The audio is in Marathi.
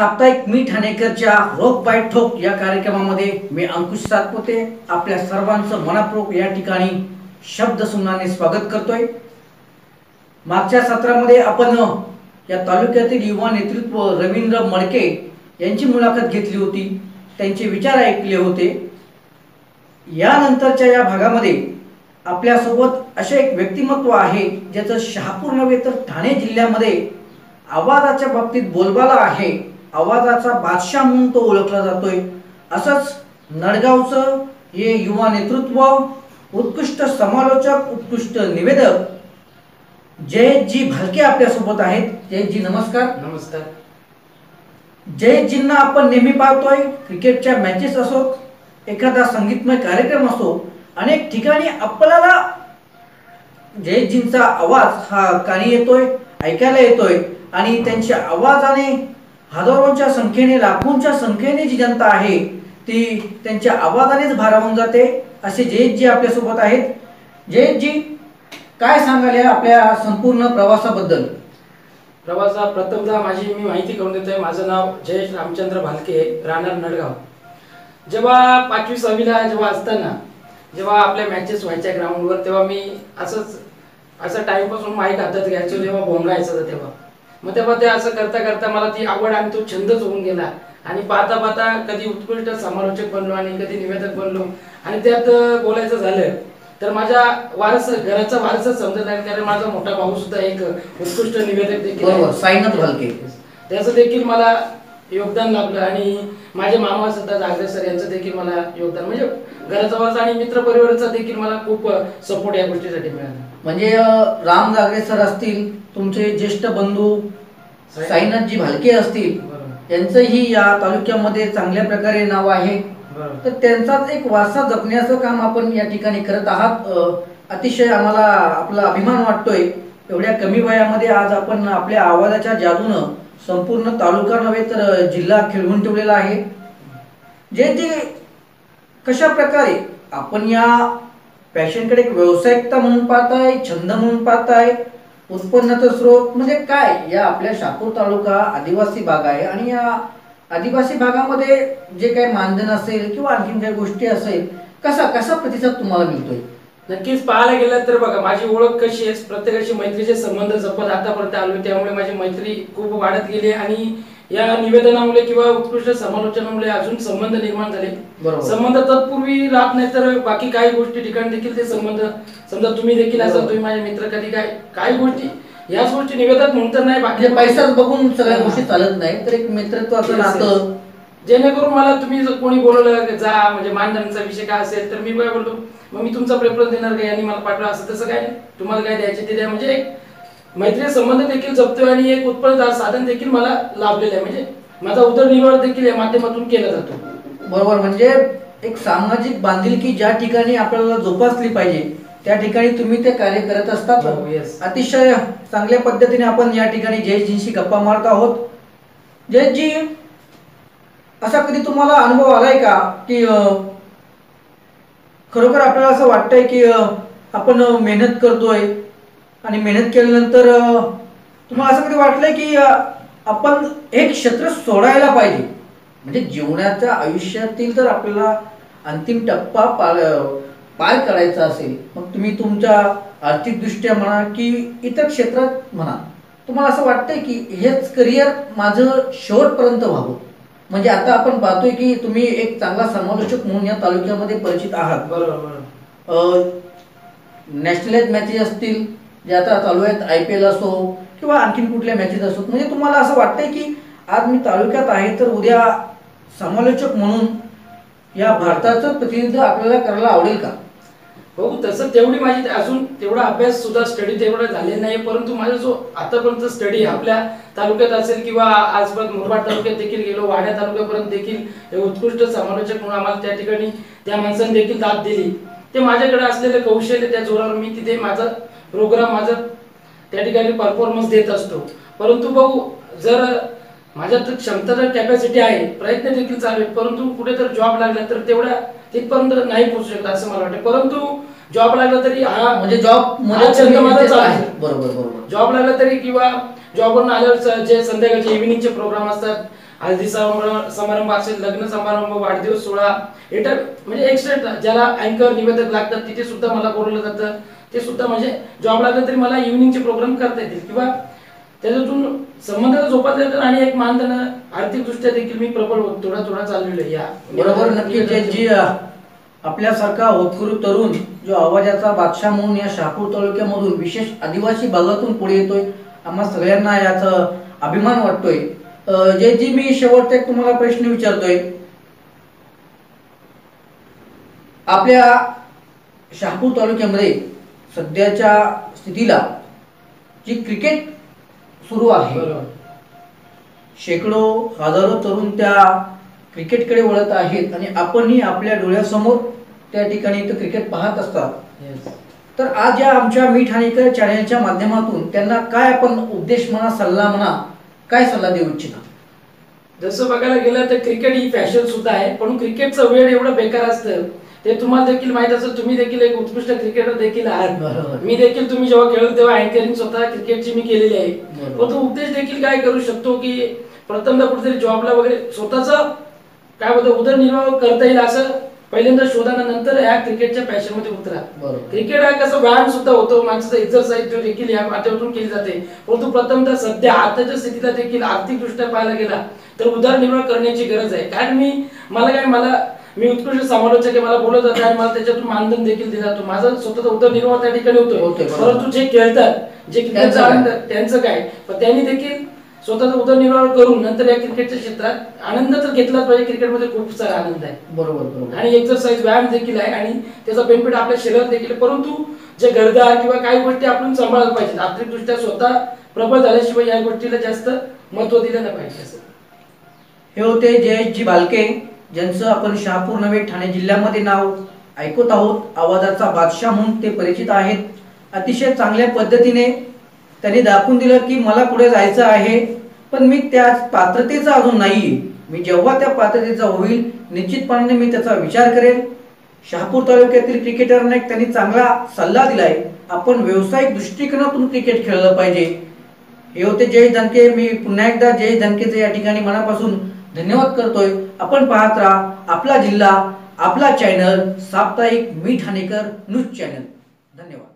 साप्ताहिक मी ठाणेकरच्या रोख बाय ठोक या कार्यक्रमामध्ये मी अंकुश सातपुते आपल्या सर्वांचं मनापूर्वक या ठिकाणी शब्द सुमनाने स्वागत करतोय. मागच्या सत्रामध्ये आपण या तालुक्यातील युवा नेतृत्व रवींद्र मडके यांची मुलाखत घेतली होती. त्यांचे विचार ऐकले होते. यानंतरच्या या भागामध्ये आपल्यासोबत असे एक व्यक्तिमत्व आहे ज्याचं शहापूर नव्हे तर ठाणे जिल्ह्यामध्ये आवाजाच्या बाबतीत बोलबाला आहे. आवाजाचा बादशाह म्हणून तो ओळखला जातोय. असंच नडगावचं हे युवा नेतृत्व उत्कृष्ट समालोचक उत्कृष्ट निवेदक जयजी भालके आपल्यासोबत आहेत. जयजी नमस्कार. नमस्कार. जयजींना आपण नेहमी पाहतोय क्रिकेटच्या मॅचेस असोत एखादा संगीतमय कार्यक्रम असो अनेक ठिकाणी आपल्याला जयजींचा आवाज हा कानी येतोय ऐकायला येतोय आणि त्यांच्या आवाजाने हजारोंच्या संख्येने लाखोंच्या संख्येने जी जनता आहे ती त्यांच्या आवाजानेच भारावून जाते. असे जयजी आपल्यासोबत आहेत. जयजी काय सांगाल या आपल्या संपूर्ण प्रवासाबद्दल? प्रवासा प्रथमतः माझी मी माहिती करून देतोय. माझं नाव जयेश रामचंद्र भालके राहणार नडगाव. जेव्हा पाचवी सहावीला जेव्हा असताना जेव्हा आपल्या मॅचेस व्हायच्या ग्राउंडवर तेव्हा मी असंच असं टाइमपासून माईक हातात घ्यायचो जेव्हा भोंगायचं होतं तेव्हा. मग तेव्हा ते असं करता करता मला ती आवड आणि तो छंदच होऊन गेला. आणि पाहता पाहता कधी उत्कृष्ट समालोचक बनलो आणि कधी निवेदक बनलो. आणि त्यात बोलायचं झालं तर माझ्या वारस घराचा वारसच समजत नाही. कारण माझा मोठा भाऊ सुद्धा एक उत्कृष्ट निवेदक देखील साईनाथ भालके. त्याचं देखील मला योगदान लाभलं आणि माझे मामा सुद्धा जागरे सर यांचं देखील मला योगदान म्हणजे घराचा वारस आणि मित्र परिवाराचा देखील मला खूप सपोर्ट या गोष्टीसाठी मिळाला. म्हणजे राम जागरे सर असतील तुमचे ज्येष्ठ बंधू साईनाथजी भालके असतील. यांचंही या तालुक्यामध्ये चांगल्या प्रकारे नाव आहे. तर त्यांचाच एक वारसा जपण्याचं काम आपण या ठिकाणी करत आहात. अतिशय आम्हाला आपला अभिमान वाटतोय. एवढ्या कमी वयामध्ये आज आपण आपल्या आवाजाच्या जादूनं संपूर्ण तालुका नव्हे तर जिल्हा खेळवून ठेवलेला आहे. जे ते कशा प्रकारे आपण या पॅशनकडे एक व्यावसायिकता म्हणून पाहताय छंद म्हणून पाहताय उत्पन्नाचा स्रोत म्हणजे काय? या आपल्या शापूर तालुका आदिवासी भाग आहे आणि या आदिवासी भागामध्ये जे काही मानधन असेल किंवा आणखीन काही गोष्टी असेल कसा कसा प्रतिसाद तुम्हाला मिळतोय? नक्कीच पाहायला गेलं तर बघा माझी ओळख कशी आहे? प्रत्येकाशी मैत्रीचे संबंध जपत आतापर्यंत आलो त्यामुळे माझी मैत्री खूप वाढत गेली आणि या निवेदनामुळे किंवा उत्कृष्ट समालोचनामुळे अजून संबंध निर्माण झाले. संबंध तत्पूर्वी राहत नाही तर बाकी काही गोष्टी ठिकाणी देखील ते संबंध समजा तुम्ही देखील असाल. तुम्ही माझे मित्र कधी काय काही गोष्टी याच गोष्टी निवेदक म्हणून तर नाही बाकी म्हणजे पैसाच बघून सगळ्या गोष्टी चालत नाही तर एक मित्रत्वाचं Yes, नातं जेणेकरून मला तुम्ही जर कोणी बोलवलं जा म्हणजे मानधनाचा विषय काय असेल तर मी काय बोलतो मग मी तुमचा प्रेफरन्स देणार का? यांनी मला पाठवा असं तसं काय तुम्हाला काय द्यायचे ते द्या. म्हणजे एक मैत्री संबंध देखील जपतोय आणि एक उत्पन्न साधन देखील मला लाभलेलं आहे. म्हणजे माझा उदरनिर्वाह देखील या माध्यमातून केला जातो. बरोबर म्हणजे एक सामाजिक बांधिलकी ज्या ठिकाणी आपल्याला जोपासली पाहिजे त्या ठिकाणी तुम्ही ते कार्य करत असतात हो, yes. अतिशय चांगल्या पद्धतीने आपण या ठिकाणी जयजींशी गप्पा मारत आहोत. जयजी असा कधी तुम्हाला अनुभव आलाय का की खरोखर आपल्याला असं वाटतंय की आपण मेहनत करतोय आणि मेहनत केल्यानंतर तुम्हाला असं कधी वाटलंय की आपण एक क्षेत्र सोडायला पाहिजे? म्हणजे जीवनाच्या आयुष्यातील जर आपल्याला अंतिम टप्पा पार पार करायचा असेल मग तुम्ही तुमच्या आर्थिकदृष्ट्या म्हणा की इतर क्षेत्रात म्हणा तुम्हाला असं वाटतंय की हेच करिअर माझं शेवटपर्यंत व्हावं? म्हणजे आता आपण पाहतोय की तुम्ही एक चांगला समालोचक म्हणून या तालुक्यामध्ये परिचित आहात. बरोबर बरोबर. नॅशनलाइज मॅचेस असतील जे आता चालू आहेत आय पी एल असो किंवा आणखीन कुठल्या मॅचेस असो म्हणजे तुम्हाला असं वाटतंय की आज मी तालुक्यात आहे तर उद्या समालोचक म्हणून या भारताचं प्रतिनिधित्व आपल्याला करायला आवडेल का? हो तसं तेवढी माझी अजून तेवढा अभ्यास सुद्धा स्टडी तेवढा झाले नाही परंतु माझा जो आतापर्यंत स्टडी आपल्या तालुक्यात असेल किंवा आजपर्यंत मुरबाड तालुक्यात देखील गेलो वाड्या तालुक्यापर्यंत देखील हे उत्कृष्ट समालोचक म्हणून आम्हाला त्या ठिकाणी त्या माणसाने देखील दाद दिली. ते माझ्याकडे असलेले कौशल्य त्या जोरावर मी तिथे माझा प्रोग्राम माझा त्या ठिकाणी परफॉर्मन्स देत असतो. परंतु भाऊ जर माझ्यात क्षमता तर कॅपॅसिटी आहे प्रयत्न देखील चालू आहेत परंतु कुठे तर जॉब लागला तर तेवढ्या तिथपर्यंत नाही पोहोचू शकत असं मला वाटतं. परंतु जॉब लागला तरी हा म्हणजे जॉब छंद माझा चालू आहे. बरोबर बरोबर. जॉब लागला तरी किंवा जॉबवरून आल्यावर जे संध्याकाळचे इव्हिनिंगचे प्रोग्राम असतात हल्दी समारंभ समारंभ असेल लग्न समारंभ वाढदिवस सोहळा एटर म्हणजे एक्स्ट्रा ज्याला अँकर निवेदक लागतात तिथे सुद्धा मला बोलवलं जातं. ते सुद्धा म्हणजे जॉब लागला तरी मला इव्हिनिंगचे प्रोग्राम करता येतील. किंवा त्याच्यातून संबंधाला जोपासता येतात आणि एक मानधन आर्थिक दृष्ट्या देखील मी प्रबळ थोडा थोडा चाललेलो या बरोबर नक्की जे जी आपल्यासारखा होतकरू तरुण जो आवाजाचा बादशाह म्हणून या शहापूर तालुक्यामधून विशेष आदिवासी भागातून पुढे येतोय आम्हा सगळ्यांना याचा अभिमान वाटतोय. अ, जयजी मी शेवटचा एक तुम्हाला प्रश्न विचारतोय. आपल्या शहापूर तालुक्यामध्ये सध्याच्या स्थितीला जी क्रिकेट सुरू आहे शेकडो हजारो तरुण त्या क्रिकेटकडे वळत आहेत आणि आपणही आपल्या डोळ्यासमोर त्या ठिकाणी इथं क्रिकेट पाहत असतात. तर आज या आमच्या मी ठाणेकर चॅनलच्या माध्यमातून त्यांना काय आपण उपदेश म्हणा सल्ला म्हणा काय सल्ला देऊ इच्छिता? जसं बघायला गेलं तर क्रिकेट ही फॅशन सुद्धा आहे पण क्रिकेटचं वेळ एवढं बेकार असतं ते तुम्हाला देखील माहीत असेल तुम्ही देखील एक उत्कृष्ट क्रिकेटर देखील आहात. मी देखील तुम्ही जेव्हा खेळलो तेव्हा अँकरिंग स्वतः क्रिकेटची मी केलेली आहे. तो उद्देश देखील काय करू शकतो की प्रथमदा कुठेतरी जॉबला वगैरे स्वतःचा काय बोलतो उदरनिर्वाह करता येईल असं पहिल्यांदा शोधानंतर या क्रिकेटच्या पॅशनमध्ये उतरा. क्रिकेट हा कसं व्यायाम सुद्धा होतो. माणसाचा एक्सरसाइज देखील या माध्यमातून केली जाते. परंतु प्रथमतः सध्या आताच्या स्थितीला देखील आर्थिक दृष्ट्या पाहायला गेला तर उदरनिर्वाह करण्याची गरज आहे. कारण मी मला काय मला मी उत्कृष्ट समालोचक आहे मला बोलत जाते आणि मला त्याच्यातून मानधन देखील दिला जातो. माझा स्वतःचा उदरनिर्वाह त्या ठिकाणी होतोय. परंतु जे खेळतात जे त्यांचं काय? आनंद त्यांचं काय? पण त्यांनी देखील स्वतःचा उदरनिर्वाह करून नंतर या क्रिकेटच्या क्षेत्रात आनंद तर घेतलाच पाहिजे. क्रिकेटमध्ये खूप सारा आनंद आहे. बरोबर बरोबर. आणि एक्सरसाइज व्यायाम देखील आहे आणि त्याचा बेनिफिट आपल्या शरीरात देखील. परंतु जे गरजा किंवा काही गोष्टी आपण सांभाळायला पाहिजेत आर्थिकदृष्ट्या स्वतः प्रबळ झाल्याशिवाय या गोष्टीला जास्त महत्त्व दिलं नाही पाहिजे. असं हे होते जयेशजी बालके. ज्यांचं आपण शहापूर नवे ठाणे जिल्ह्यामध्ये नाव ऐकत आहोत आवाजाचा बादशाह म्हणून ते परिचित आहेत. अतिशय चांगल्या पद्धतीने त्यांनी दाखवून दिलं की मला पुढे जायचं आहे पण मी त्या पात्रतेचा अजून नाही मी जेव्हा त्या पात्रतेचा होईल निश्चितपणाने मी त्याचा विचार करेल. शहापूर तालुक्यातील क्रिकेटरने एक त्यांनी चांगला सल्ला दिलाय. आपण व्यावसायिक दृष्टिकोनातून क्रिकेट खेळलं पाहिजे. हे होते जय धनके. मी पुन्हा एकदा जय धनकेचे या ठिकाणी मनापासून धन्यवाद करतोय. आपण पाहत राहा आपला जिल्हा आपला चॅनल साप्ताहिक मी ठाणेकर न्यूज चॅनल धन्यवाद.